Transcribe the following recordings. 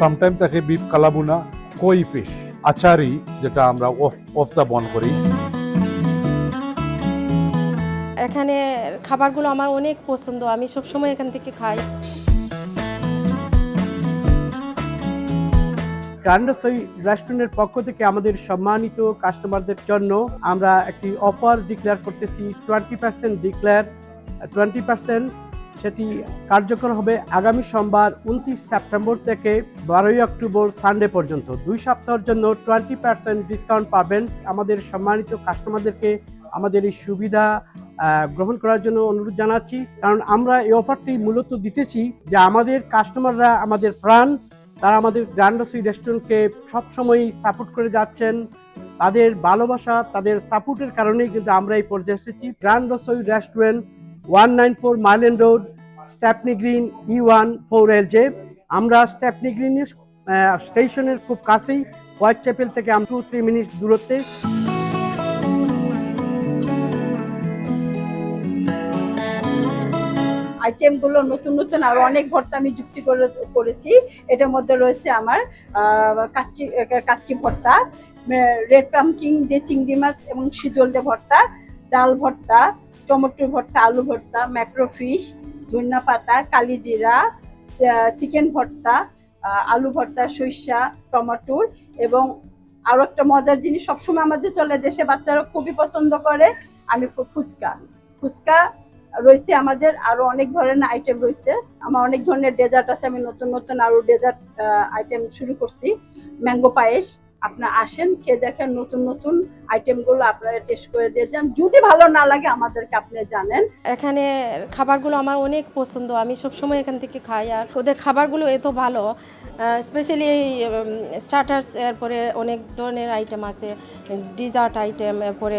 Sometime থাকে beef kala bhuna কই fish achari যেটা আমরা অফ অফ দ্য বন করি। এখানে খাবারগুলো আমার অনেক পছন্দ আমি সবসময় এখান থেকে খাই। গ্র্যান্ডসই রেস্টুরেন্টের পক্ষ থেকে আমাদের সম্মানিত কাস্টমারদের জন্য আমরা একটি অফার ডিক্লেয়ার করতেছি twenty percent declare twenty percent সেটি কার্যকর হবে আগামী সোমবার উনত্রিশ সেপ্টেম্বর থেকে বারোই অক্টোবর সানডে পর্যন্ত। দুই সপ্তাহের জন্য টোয়েন্টি পার্সেন্ট ডিসকাউন্ট পাবেন আমাদের সম্মানিত কাস্টমারদেরকে। আমাদের এই সুবিধা গ্রহণ করার জন্য অনুরোধ জানাচ্ছি। কারণ আমরা এই অফারটি মূলত দিতেছি যে আমাদের কাস্টমাররা, আমাদের প্রাণ, তারা আমাদের গ্র্যান্ড রেস্টুরেন্টকে সবসময়ই সাপোর্ট করে যাচ্ছেন। তাদের ভালোবাসা, তাদের সাপোর্টের কারণেই কিন্তু আমরা এই পর্যায়ে এসেছি। Grand Rasoi restaurant one nine four Mile End Road Stepney Green E one four L J আমরা স্ট্যাপনি গ্রিন স্টেশনের খুব কাছেই হোয়াইট চ্যাপেল থেকে আমি টু থ্রি মিনিট দূরত্বে। আইটেমগুলো নতুন নতুন আরও অনেক ভর্তা আমি যুক্তি করে করেছি। এটার মধ্যে রয়েছে আমার আহ, কাচকি ভর্তা রেড পামকিং দিয়ে চিংড়ি মাছ এবং শীতল দিয়ে ভর্তা ডাল ভর্তা টমেটো ভর্তা, আলু ভর্তা ম্যাক্রোফিশ ধনিয়া পাতা কালিজিরা চিকেন ভর্তা আলু ভর্তা, সরিষা টমেটোর এবং আরও একটা মজার জিনিস সবসময় আমাদের চলে দেশে বাচ্চারা খুবই পছন্দ করে, আমি ফুচকা। ফুচকা রয়েছে আমাদের আরও অনেক ধরনের আইটেম রয়েছে। আমার অনেক ধরনের ডেজার্ট আছে, আমি নতুন নতুন আরও ডেজার্ট আইটেম শুরু করছি। ম্যাঙ্গো পায়েস আপনারা আসেন, খেয়ে দেখেন নতুন নতুন আইটেমগুলো আপনারা টেস্ট করে দিয়ে যান। যদি ভালো না লাগে আমাদেরকে আপনি জানেন। এখানে খাবারগুলো আমার অনেক পছন্দ। আমি সবসময় এখান থেকে খাই আর ওদের খাবারগুলো এত ভালো। স্পেশালি স্টার্টার্স এরপরে অনেক ধরনের আইটেম আছে। ডিজার্ট আইটেম এরপরে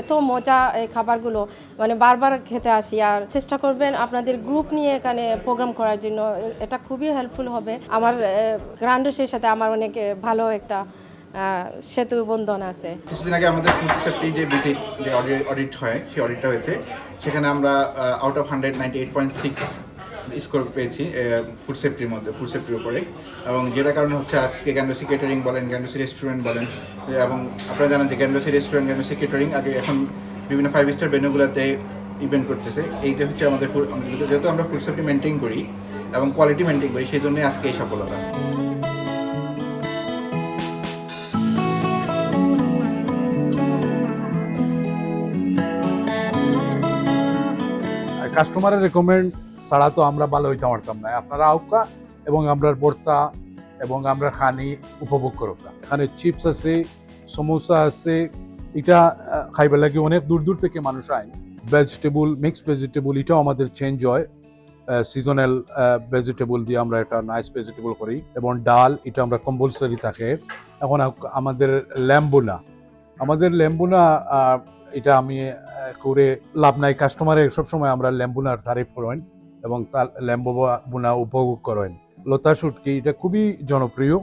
এত মজা এই খাবারগুলো। মানে বারবার খেতে আসি আর চেষ্টা করবেন আপনাদের গ্রুপ নিয়ে এখানে প্রোগ্রাম করার জন্য। এটা খুবই হেল্পফুল হবে। আমার গ্রান্ডসের সাথে আমার অনেক ভালো একটা সেতু বন্ধন আছে। কিছুদিন আগে আমাদের ফুড সেফটি যে ভিজিট যে অডিট হয়, সেই অডিটটা হয়েছে। সেখানে আমরা out of hundred ninety eight point six score পেয়েছি ফুড সেফটির মধ্যে ফুড সেফটির উপরে। এবং যেটা কারণে হচ্ছে আজকে গ্যান্ডোসি কেটারিং বলেন গ্যান্ডোসি রেস্টুরেন্ট বলেন, এবং আপনারা জানেন যে গ্যান্ডোসি রেস্টুরেন্ট গ্যান্ডোসি কেটারিং আগে এখন বিভিন্ন ফাইভ স্টার ভেন্যুগুলোতে ইভেন্ট করতেছে। এইটা হচ্ছে আমাদের- যেহেতু আমরা ফুড সেফটি মেনটেন করি এবং কোয়ালিটি মেনটেন করি, সেই জন্যই আজকে এই সফলতা। কাস্টমারের রেকমেন্ড ছাড়া তো আমরা ভালো হইতে পারতাম না। আপনারা আউকা এবং আমরা ভর্তা এবং আমরা খানি উপভোগ করোকা এখানে চিপস আছে, সমোসা আছে, এটা খাইবার লাগে অনেক দূর দূর থেকে মানুষ আয় ভেজিটেবল মিক্স ভেজিটেবল এটাও আমাদের চেঞ্জ হয়। সিজনাল ভেজিটেবল দিয়ে আমরা একটা নাইস ভেজিটেবল করি এবং ডাল, এটা আমরা কম্পালসারি থাকে। এখন আমাদের ল্যাম্বুনা। আমাদের ল্যাম্বুনা এটা আমি করে লাভ নাই। কাস্টমারের সবসময় আমরা ল্যাম্বুনার তারিফ করেন এবং তার ল্যাম্বু বুনা উপভোগ করেন। লতা শুটকি, এটা খুবই জনপ্রিয়।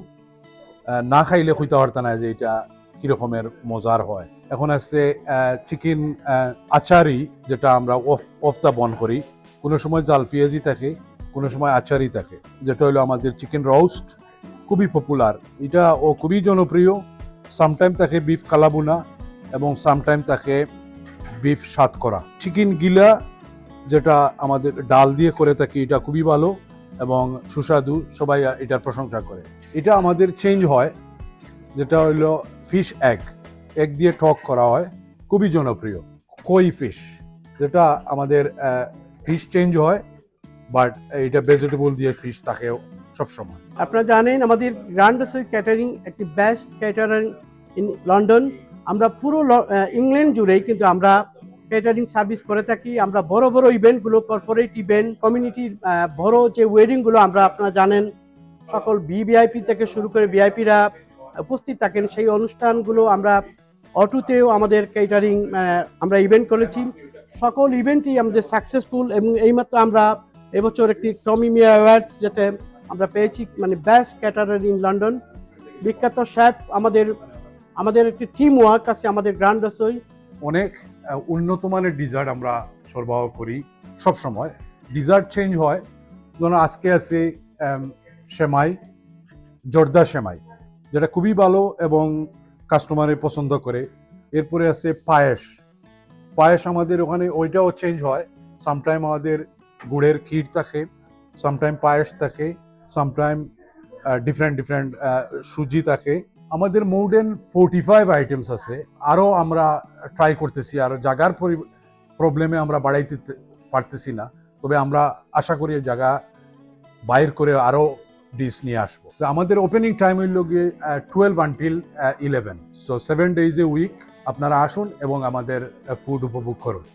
না খাইলে হইতে পারত না যে এটা কীরকমের মজার হয়। এখন আসছে চিকেন আচারি, যেটা আমরা অফ অফ দ্য বন করি। কোনো সময় জাল পেঁয়াজি থাকে, কোনো সময় আচারি থাকে। যেটা হলো আমাদের চিকেন রোস্ট খুবই পপুলার এটা ও খুবই জনপ্রিয়। সামটাইম থাকে বিফ কালাবুনা। এবং সামটাইম তাকে বিফ সাত করা। চিকেন গিলা যেটা আমাদের ডাল দিয়ে করে থাকি, এটা খুবই ভালো এবং সুস্বাদু, সবাই এটার প্রশংসা করে। এটা আমাদের চেঞ্জ হয়, যেটা হলো ফিশ এগ এগ দিয়ে টক করা হয়, খুবই জনপ্রিয়। কই ফিশ যেটা আমাদের ফিশ চেঞ্জ হয় বাট এটা ভেজিটেবল দিয়ে ফিশ থাকেও সবসময়। আপনারা জানেন, আমাদের গ্র্যান্ড ক্যাটারিং একটি বেস্ট ক্যাটারিং ইন লন্ডন আমরা পুরো ইংল্যান্ড জুড়েই কিন্তু আমরা ক্যাটারিং সার্ভিস করে থাকি। আমরা বড় বড় ইভেন্টগুলো কর্পোরেট ইভেন্ট কমিউনিটির বড় যে ওয়েডিংগুলো আমরা আপনারা জানেন, সকল ভিভিআইপি থেকে শুরু করে ভিআইপিরা উপস্থিত থাকেন, সেই অনুষ্ঠানগুলো আমরা অটোতেও আমাদের ক্যাটারিং আমরা ইভেন্ট করেছি। সকল ইভেন্টই আমাদের সাকসেসফুল এবং এইমাত্র আমরা এবছর একটি টমি মিয়া অ্যাওয়ার্ডস যেটা আমরা পেয়েছি মানে বেস্ট ক্যাটারার ইন লন্ডন বিখ্যাত শেফ আমাদের আমাদের একটি টিম ওয়ার্ক আছে আমাদের গ্র্যান্ড রসই অনেক উন্নত মানের ডিজার্ট আমরা সরবরাহ করি সব সময়। ডিজার্ট চেঞ্জ হয়। যেমন আজকে আছে সেমাই, জর্দা সেমাই, যেটা খুবই ভালো এবং কাস্টমারে পছন্দ করে। এরপরে আছে পায়েস। পায়েস আমাদের ওখানে ওইটাও চেঞ্জ হয়। সামটাইম আমাদের গুড়ের ক্ষীর থাকে সামটাইম পায়েস থাকে সামটাইম ডিফারেন্ট ডিফারেন্ট সুজি থাকে। আমাদের মোডেন ফোর্টি ফাইভ আইটেমস আছে। আরও আমরা ট্রাই করতেছি আর জায়গার প্রবলেমে আমরা বাড়াইতে পারতেছি না। তবে আমরা আশা করি জায়গা বাইর করে আরও ডিশ নিয়ে আসব। তো আমাদের ওপেনিং টাইম হইল গিয়ে twelve until eleven so seven days a week আপনারা আসুন এবং আমাদের ফুড উপভোগ করুন।